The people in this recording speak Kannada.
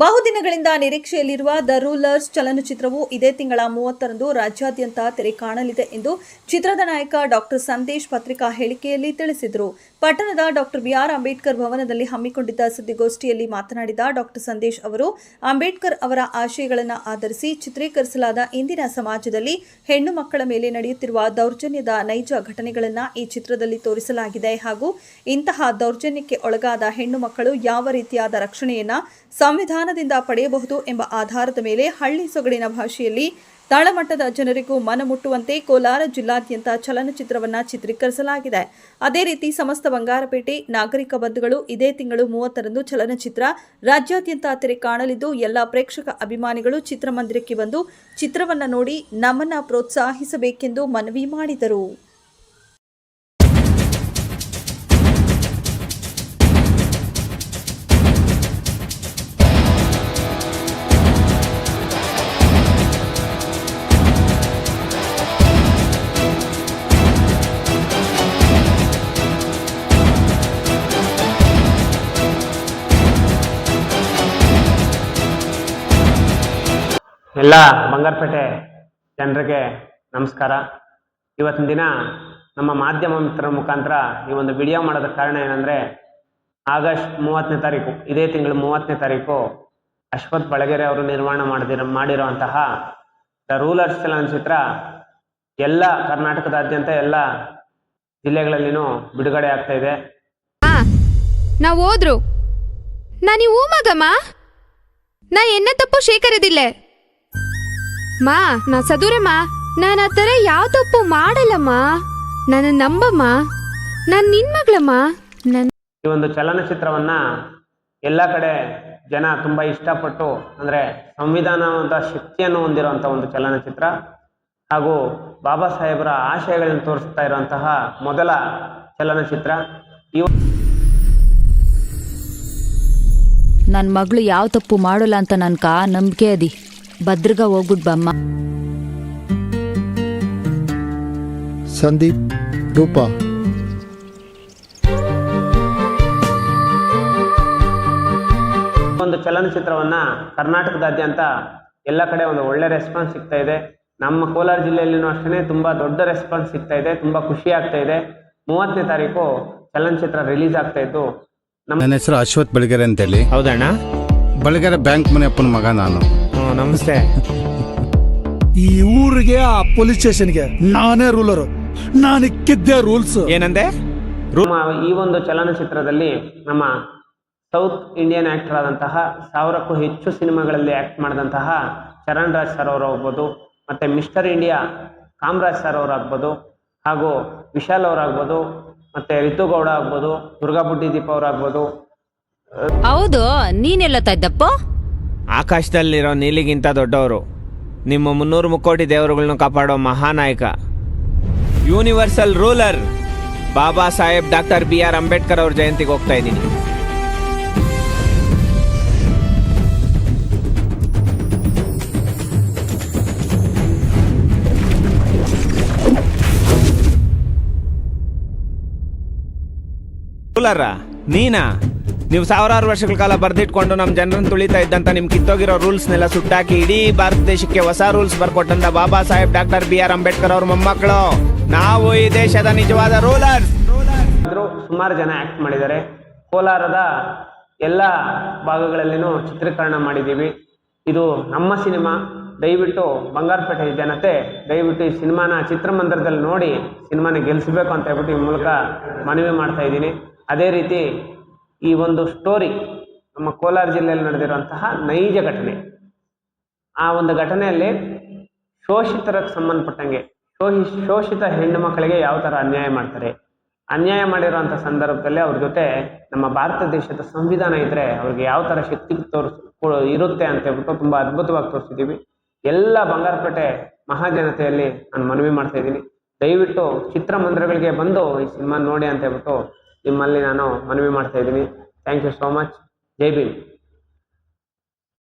ಬಹುದಿನಗಳಿಂದ ನಿರೀಕ್ಷೆಯಲ್ಲಿರುವ ದ ರೂಲರ್ಸ್ ಚಲನಚಿತ್ರವು ಇದೇ ತಿಂಗಳ ಮೂವತ್ತರಂದು ರಾಜ್ಯಾದ್ಯಂತ ತೆರೆ ಕಾಣಲಿದೆ ಎಂದು ಚಿತ್ರದ ನಾಯಕ ಡಾಕ್ಟರ್ ಸಂದೇಶ್ ಪತ್ರಿಕಾ ಹೇಳಿಕೆಯಲ್ಲಿ ತಿಳಿಸಿದರು. ಪಟ್ಟಣದ ಡಾಕ್ಟರ್ ಬಿಆರ್ ಅಂಬೇಡ್ಕರ್ ಭವನದಲ್ಲಿ ಹಮ್ಮಿಕೊಂಡಿದ್ದ ಸುದ್ದಿಗೋಷ್ಠಿಯಲ್ಲಿ ಮಾತನಾಡಿದ ಡಾಕ್ಟರ್ ಸಂದೇಶ್ ಅವರು, ಅಂಬೇಡ್ಕರ್ ಅವರ ಆಶಯಗಳನ್ನು ಆಧರಿಸಿ ಚಿತ್ರೀಕರಿಸಲಾದ ಇಂದಿನ ಸಮಾಜದಲ್ಲಿ ಹೆಣ್ಣು ಮಕ್ಕಳ ಮೇಲೆ ನಡೆಯುತ್ತಿರುವ ದೌರ್ಜನ್ಯದ ನೈಜ ಘಟನೆಗಳನ್ನು ಈ ಚಿತ್ರದಲ್ಲಿ ತೋರಿಸಲಾಗಿದೆ ಹಾಗೂ ಇಂತಹ ದೌರ್ಜನ್ಯಕ್ಕೆ ಒಳಗಾದ ಹೆಣ್ಣು ಮಕ್ಕಳು ಯಾವ ರೀತಿಯಾದ ರಕ್ಷಣೆಯನ್ನ ಸಂವಿಧಾನದಿಂದ ಪಡೆಯಬಹುದು ಎಂಬ ಆಧಾರದ ಮೇಲೆ ಹಳ್ಳಿ ಸೊಗಡಿನ ಭಾಷೆಯಲ್ಲಿ ತಳಮಟ್ಟದ ಜನರಿಗೂ ಮನಮುಟ್ಟುವಂತೆ ಕೋಲಾರ ಜಿಲ್ಲಾದ್ಯಂತ ಚಲನಚಿತ್ರವನ್ನ ಚಿತ್ರೀಕರಿಸಲಾಗಿದೆ. ಅದೇ ರೀತಿ ಸಮಸ್ತ ಬಂಗಾರಪೇಟೆ, ನಾಗರಿಕ ಬಂಧುಗಳು ಇದೇ ತಿಂಗಳು ಮೂವತ್ತರಂದು ಚಲನಚಿತ್ರ. ರಾಜ್ಯಾದ್ಯಂತ ತೆರೆ ಕಾಣಲಿದ್ದು ಎಲ್ಲ ಪ್ರೇಕ್ಷಕ ಅಭಿಮಾನಿಗಳು ಚಿತ್ರಮಂದಿರಕ್ಕೆ ಬಂದು ಚಿತ್ರವನ್ನ ನೋಡಿ ನಮ್ಮನ್ನ ಪ್ರೋತ್ಸಾಹಿಸಬೇಕೆಂದು ಮನವಿ ಮಾಡಿದರು. ಎಲ್ಲ ಬಂಗಾರಪೇಟೆ ಜನರಿಗೆ ನಮಸ್ಕಾರ. ಇವತ್ತಿನ ದಿನ ನಮ್ಮ ಮಾಧ್ಯಮ ಮಿತ್ರರ ಮುಖಾಂತರ ಈ ಒಂದು ವಿಡಿಯೋ ಮಾಡೋದಕ್ಕೆ ಕಾರಣ ಏನಂದರೆ, ಆಗಸ್ಟ್ ಮೂವತ್ತನೇ ತಾರೀಕು, ಇದೇ ತಿಂಗಳು ಮೂವತ್ತನೇ ತಾರೀಕು, ಅಶ್ವಥ್ ಬಳಗೆರೆ ಅವರು ನಿರ್ಮಾಣ ಮಾಡಿದಿರ, ಮಾಡಿರುವಂತಹ ದ ರೂಲರ್ಸ್ ಚಲನಚಿತ್ರ ಎಲ್ಲ ಕರ್ನಾಟಕದಾದ್ಯಂತ ಎಲ್ಲ ಜಿಲ್ಲೆಗಳಲ್ಲಿನೂ ಬಿಡುಗಡೆ ಆಗ್ತಾ ಇದೆ. ನಾವು ಹೋದ್ರು. ನಾನು ಮಗಮ್ಮ ನಾ ಎನ್ನ ತಪ್ಪು ಶೇಖರದಿಲ್ಲ ಮಾ ನಾ ಸದೂರಮ್ಮ ನಾನು ಆ ಥರ ಯಾವ ತಪ್ಪು ಮಾಡಲ್ಲಮ್ಮ ನನ್ನ ನಂಬಮ್ಮ ನಾನು ನಿನ್ ಮಗಳಮ್ಮ ನನ್ನ ಈ ಒಂದು ಚಲನಚಿತ್ರವನ್ನ ಎಲ್ಲ ಕಡೆ ಜನ ತುಂಬಾ ಇಷ್ಟಪಟ್ಟು ಅಂದ್ರೆ ಸಂವಿಧಾನದ ಶಕ್ತಿಯನ್ನು ಹೊಂದಿರುವಂಥ ಒಂದು ಚಲನಚಿತ್ರ ಹಾಗೂ ಬಾಬಾ ಸಾಹೇಬರ ಆಶಯಗಳನ್ನು ತೋರಿಸ್ತಾ ಇರುವಂತಹ ಮೊದಲ ಚಲನಚಿತ್ರ. ಈ ನನ್ನ ಮಗಳು ಯಾವ ತಪ್ಪು ಮಾಡೋಲ್ಲ ಅಂತ ಕಾ ನಂಬಿಕೆ ಅದಿ. ಭದ್ರಗ ಹೋಗ್ಬಿಟ್ ಬಮ್ಮ. ಸಂದೀಪ್ ರೂಪಾ. ಒಂದು ಚಲನಚಿತ್ರವನ್ನ ಕರ್ನಾಟಕದಾದ್ಯಂತ ಎಲ್ಲ ಕಡೆ ಒಂದು ಒಳ್ಳೆ ರೆಸ್ಪಾನ್ಸ್ ಸಿಗ್ತಾ ಇದೆ. ನಮ್ಮ ಕೋಲಾರ ಜಿಲ್ಲೆಯಲ್ಲಿನೂ ಅಷ್ಟೇ ತುಂಬಾ ದೊಡ್ಡ ರೆಸ್ಪಾನ್ಸ್ ಸಿಗ್ತಾ ಇದೆ ತುಂಬಾ ಖುಷಿ ಆಗ್ತಾ ಇದೆ. ಮೂವತ್ತನೇ ತಾರೀಕು ಚಲನಚಿತ್ರ ರಿಲೀಸ್ ಆಗ್ತಾ ಇತ್ತು ನಮ್ಮ ನನ್ನ ಹೆಸರು ಅಶ್ವಥ್ ಬೆಳಗೆರೆ ಅಂತೇಳಿ. ಹೌದಣ್ಣ. ಬೆಳಗೆರೆ ಬ್ಯಾಂಕ್ ಮನೆಯಪ್ಪನ ಮಗ ನಾನು. ಹ್ಮ್, ನಮಸ್ತೆ. ಈ ಊರಿಗೆ ಆ ಪೊಲೀಸ್ ಸ್ಟೇಷನ್ಗೆ ನಾನೇ ರೂಲರು ನಾನು ಇಕ್ಕಿದ್ದೆ ರೂಲ್ಸ್ ಏನಂದೆ? ನಮ್ಮ ಈ ಒಂದು ಚಲನಚಿತ್ರದಲ್ಲಿ ನಮ್ಮ ಸೌತ್ ಇಂಡಿಯನ್ ಆಕ್ಟರ್ ಆದಂತಹ ಸಾವಿರಕ್ಕೂ ಹೆಚ್ಚು ಸಿನಿಮಾಗಳಲ್ಲಿ ಆಕ್ಟ್ ಮಾಡಿದಂತಹ ಚರಣ್ ರಾಜ್ ಸರ್ ಅವರು ಆಗ್ಬೋದು ಮತ್ತೆ ಮಿಸ್ಟರ್ ಇಂಡಿಯಾ ಕಾಮರಾಜ್ ಸರ್ ಅವರು ಆಗ್ಬೋದು ಹಾಗೂ ವಿಶಾಲ್ ಅವರಾಗ್ಬೋದು ಮತ್ತೆ ರಿತು ಗೌಡ ಆಗ್ಬೋದು ದುರ್ಗಾ ಬುಡ್ಡಿ ದೀಪ ಅವರಾಗ್ಬೋದು ಹೌದು ನೀನೆಲ್ಲ ಇದ್ದಪ್ಪ ಆಕಾಶದಲ್ಲಿರೋ ನೀಲಿಗಿಂತ ದೊಡ್ಡವರು. ನಿಮ್ಮ ಮುನ್ನೂರು ಮುಕ್ಕೋಟಿ ದೇವರುಗಳನ್ನ ಕಾಪಾಡೋ ಮಹಾನಾಯಕ. Universal ruler. Baba Saheb doctor B R Ambedkar ಅವ್ರ ಜಯಂತಿಗೆ ಹೋಗ್ತಾ ಇದ್ದೀನಿ. ರೂಲರ? ನೀನಾ? ನೀವು ಸಾವಿರಾರು ವರ್ಷಗಳ ಕಾಲ ಬರ್ದಿಟ್ಕೊಂಡು ನಮ್ಮ ಜನರನ್ನು ತುಳಿತಾ ಇದ್ದಂತ ನಿಮ್ಗೆ ಕಿತ್ತೋಗಿರೋ ರೂಲ್ಸ್ನೆಲ್ಲ ಸುಟ್ಟಾಕಿ ಇಡೀ ಭಾರತ ದೇಶಕ್ಕೆ ಹೊಸ rules ಬರ್ಕೊಟ್ಟಂತ Baba Saheb, doctor B R Ambedkar ಅವ್ರ ಮೊಮ್ಮಕ್ಕಳು ನಾವು ಈ ದೇಶದ ನಿಜವಾದ ರೂಲರ್ಸ್ ಸುಮಾರು ಜನ ಆ್ಯಕ್ಟ್ ಮಾಡಿದ್ದಾರೆ. ಕೋಲಾರದ ಎಲ್ಲ ಭಾಗಗಳಲ್ಲಿನೂ ಚಿತ್ರೀಕರಣ ಮಾಡಿದ್ದೀವಿ. ಇದು ನಮ್ಮ ಸಿನಿಮಾ. ದಯವಿಟ್ಟು ಬಂಗಾರಪೇಟೆ ಜನತೆ, ದಯವಿಟ್ಟು ಈ ಸಿನಿಮಾನ ಚಿತ್ರಮಂದಿರದಲ್ಲಿ ನೋಡಿ ಸಿನಿಮಾನ ಗೆಲ್ಲಿಸಬೇಕು ಅಂತ ಹೇಳ್ಬಿಟ್ಟು ಈ ಮೂಲಕ ಮನವಿ ಮಾಡ್ತಾ ಇದ್ದೀನಿ. ಅದೇ ರೀತಿ ಈ ಒಂದು ಸ್ಟೋರಿ ನಮ್ಮ ಕೋಲಾರ ಜಿಲ್ಲೆಯಲ್ಲಿ ನಡೆದಿರುವಂತಹ ನೈಜ ಘಟನೆ. ಆ ಒಂದು ಘಟನೆಯಲ್ಲಿ ಶೋಷಿತರಕ್ಕೆ ಸಂಬಂಧಪಟ್ಟಂಗೆ ಶೋಷಿ ಶೋಷಿತ ಹೆಣ್ಣು ಮಕ್ಕಳಿಗೆ ಯಾವ ಥರ ಅನ್ಯಾಯ ಮಾಡ್ತಾರೆ? ಅನ್ಯಾಯ ಮಾಡಿರೋಂಥ ಸಂದರ್ಭದಲ್ಲಿ ಅವ್ರ ಜೊತೆ ನಮ್ಮ ಭಾರತ ದೇಶದ ಸಂವಿಧಾನ ಇದ್ರೆ ಅವ್ರಿಗೆ ಯಾವ ಥರ ಶಕ್ತಿ ತೋರಿಸ್ ಇರುತ್ತೆ ಅಂತ ಹೇಳ್ಬಿಟ್ಟು ತುಂಬ ಅದ್ಭುತವಾಗಿ ತೋರಿಸಿದ್ದೀವಿ. ಎಲ್ಲ ಬಂಗಾರಪೇಟೆ ಮಹಾಜನತೆಯಲ್ಲಿ ನಾನು ಮನವಿ ಮಾಡ್ತಾ ಇದ್ದೀನಿ. ದಯವಿಟ್ಟು ಚಿತ್ರಮಂದಿರಗಳಿಗೆ ಬಂದು ಈ ಸಿನಿಮಾ ನೋಡಿ ಅಂತ ಹೇಳ್ಬಿಟ್ಟು ನಿಮ್ಮಲ್ಲಿ ನಾನು ಮನವಿ ಮಾಡ್ತಾ ಇದ್ದೀನಿ thank you so much Jai Bhim